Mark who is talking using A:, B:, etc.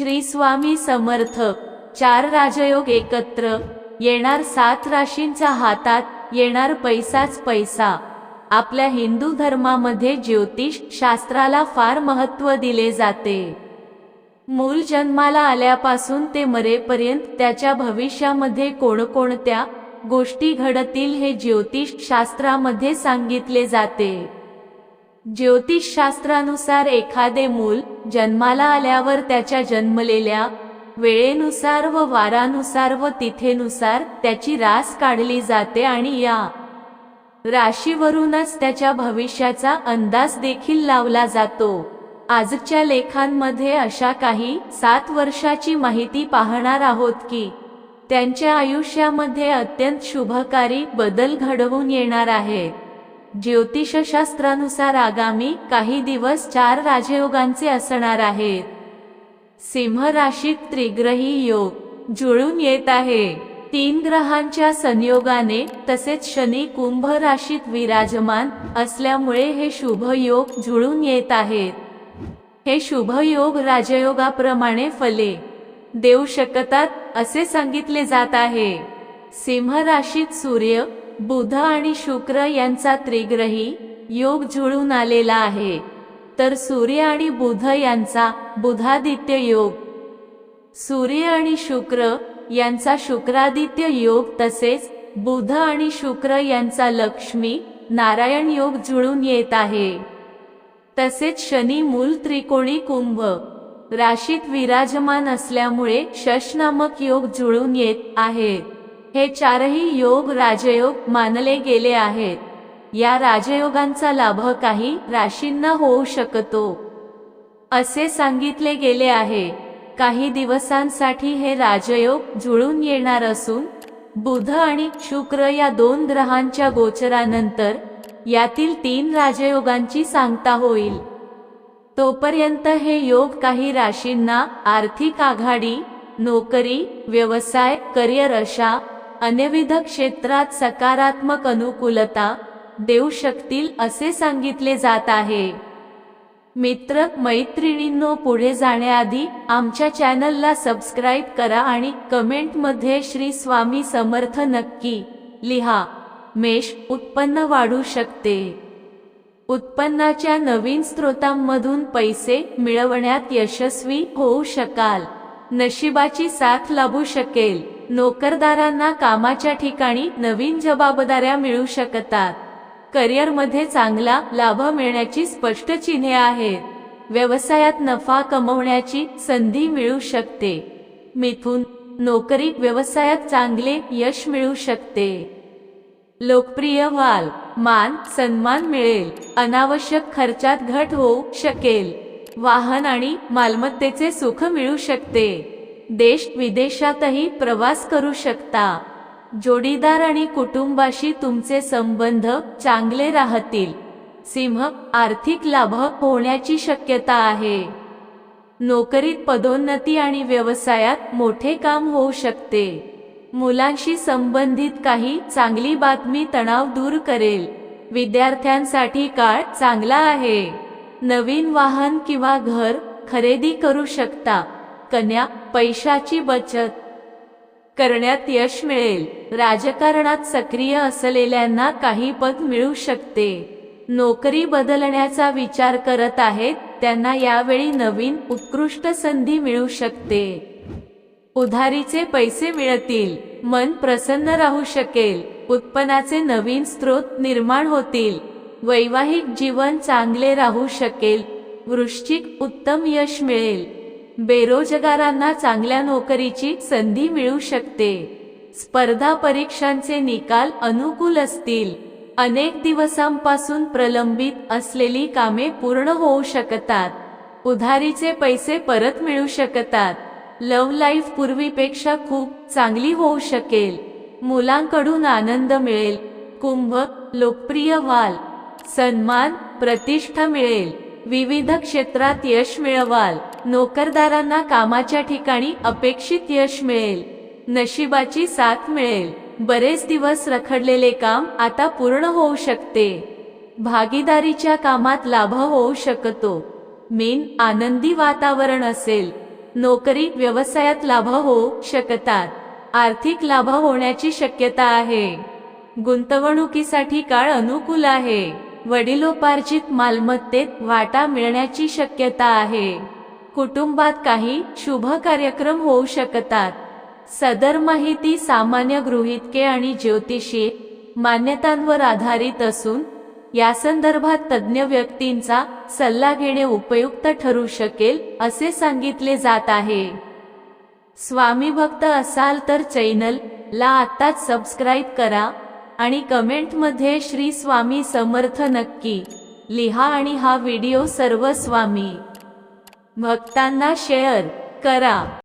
A: श्री स्वामी समर्थ. चार राजयोग एकत्र. येणार सात राशींच्या हातात येणार पैसाच पैसा. आपल्या हिंदू धर्मामध्ये ज्योतिष शास्त्राला फार महत्त्व दिले जाते. मूल जन्माला आल्यापासून ते मरेपर्यंत त्याच्या भविष्यामध्ये कोणकोणत्या गोष्टी घडतील हे ज्योतिष शास्त्रामध्ये सांगितले जाते. ज्योतिषशास्त्रानुसार एखादे मूल जन्माला आल्यावर त्याच्या जन्मलेल्या वेळेनुसार व वारानुसार व तिथेनुसार त्याची रास काढली जाते आणि या राशीवरूनच त्याच्या भविष्याचा अंदाज देखील लावला जातो. आजच्या लेखांमध्ये अशा काही सात वर्षाची माहिती पाहणार आहोत की त्यांच्या आयुष्यामध्ये अत्यंत शुभकारी बदल घडवून येणार आहेत. ज्योतिषशास्त्रानुसार आगामी काही दिवस चार राजयोगांचे असणार आहेत. सिंह राशीत त्रिग्रही योग जुळून येत आहे. तीन ग्रहांच्या संयोगाने तसेच शनी कुंभ राशीत विराजमान असल्यामुळे हे शुभ योग जुळून येत आहेत. हे शुभ योग राजयोगाप्रमाणे फले देऊ शकतात असे सांगितले जात आहे. सिंह राशीत सूर्य बुध आणि शुक्र यांचा त्रिग्रही योग जुळून आलेला आहे. तर सूर्य आणि बुध यांचा बुधादित्य योग. सूर्य आणि शुक्र यांचा शुक्रादित्य योग तसेच बुध आणि शुक्र यांचा लक्ष्मी नारायण योग जुळून येत आहे. तसेच शनी मूल त्रिकोणी कुंभ राशीत विराजमान असल्यामुळे शश नामक योग जुळून येत आहेत हे चारही योग राजयोग मानले गेले आहेत. या राजयोगांचा लाभ काही राशींना होऊ शकतो. असे सांगितले गेले आहे. काही दिवसांसाठी हे राजयोग जुळून येणार असून बुध आणि शुक्र या दोन ग्रहांच्या गोचरानंतर यातील तीन राजयोगांची सांगता होईल. तोपर्यंत हे योग काही राशींना आर्थिक आघाडी नोकरी व्यवसाय करिअर अशा अन्यविध क्षेत्रात सकारात्मक अनुकूलता देऊ शकतील असे सांगितले जात आहे. मित्र मैत्रिणींनो पुढे जाण्याआधी आमच्या चॅनलला सबस्क्राईब करा आणि कमेंटमध्ये श्री स्वामी समर्थ नक्की लिहा. मेष उत्पन्न वाढू शकते. उत्पन्नाच्या नवीन स्रोतांमधून पैसे मिळवण्यात यशस्वी होऊ शकाल. नशिबाची साथ लाभू शकेल. नोकरदारांना कामाच्या ठिकाणी नवीन जबाबदाऱ्या मिळू शकतात. करिअरमध्ये चांगला लाभ मिळण्याची स्पष्ट चिन्हे आहेत. व्यवसायात नफा कमवण्याची संधी मिळू शकते. मिथून नोकरी व्यवसायात चांगले यश मिळू शकते. लोकप्रिय व्हाल मान सन्मान मिळेल. अनावश्यक खर्चात घट होऊ शकेल. वाहन आणि मालमत्तेचे सुख मिळू शकते. देश विदेशातही प्रवास करू शकता. जोडीदार आणि कुटुंबाशी तुमचे संबंध चांगले राहतील. सिंह आर्थिक लाभ होण्याची शक्यता आहे. नोकरीत पदोन्नती आणि व्यवसायात मोठे काम होऊ शकते. मुलांशी संबंधित काही चांगली बातमी तणाव दूर करेल. विद्यार्थ्यांसाठी काळ चांगला आहे. नवीन वाहन किंवा घर खरेदी करू शकता. कन्या पैशाची बचत करण्यात यश मिळेल. राजकारणात सक्रिय असलेल्यांना काही पद मिळू शकते. नोकरी बदलण्याचा विचार करत आहेत त्यांना यावेळी नवीन उत्कृष्ट संधी मिळू शकते. उधारीचे पैसे मिळतील मन प्रसन्न राहू शकेल उत्पन्नाचे नवीन स्रोत निर्माण होतील वैवाहिक जीवन चांगले राहू शकेल वृश्चिक उत्तम यश मिळेल. बेरोजगारांना चांगल्या नोकरीची संधी मिळू शकते. स्पर्धा परीक्षांचे निकाल अनुकूल असतील. अनेक दिवसांपासून प्रलंबित असलेली कामे पूर्ण होऊ शकतात. उधारीचे पैसे परत मिळू शकतात. लव्ह लाईफ पूर्वीपेक्षा खूप चांगली होऊ शकेल. मुलांकडून आनंद मिळेल. कुंभ लोकप्रिय व्हाल. सन्मान प्रतिष्ठा मिळेल. विविध क्षेत्रात यश मिळवाल. नोकरदारांना कामाच्या ठिकाणी अपेक्षित यश मिळेल. नशिबाची साथ मिळेल. बरेच दिवस रखडलेले काम आता पूर्ण होऊ शकते. भागीदारीच्या कामात लाभ होऊ शकतो. मेन आनंदी वातावरण असेल. नोकरी व्यवसायात लाभ होऊ शकतात. आर्थिक लाभ होण्याची शक्यता आहे. गुंतवणुकीसाठी काळ अनुकूल आहे. वडिलोपार्जित मालमत्तेत वाटा मिळण्याची शक्यता आहे. कुटुंबात काही शुभ कार्यक्रम होऊ शकतात. सदर माहिती सामान्य गृहितके आणि ज्योतिषी मान्यतांवर आधारित असून या संदर्भात तज्ज्ञ व्यक्तींचा सल्ला घेणे उपयुक्त ठरू शकेल असे सांगितले जात आहे. स्वामी भक्त असाल तर चॅनल ला आत्ताच सबस्क्राईब करा आणि कमेंटमध्ये श्री स्वामी समर्थ नक्की लिहा आणि हा व्हिडिओ सर्व स्वामी. भक्तांना शेअर करा.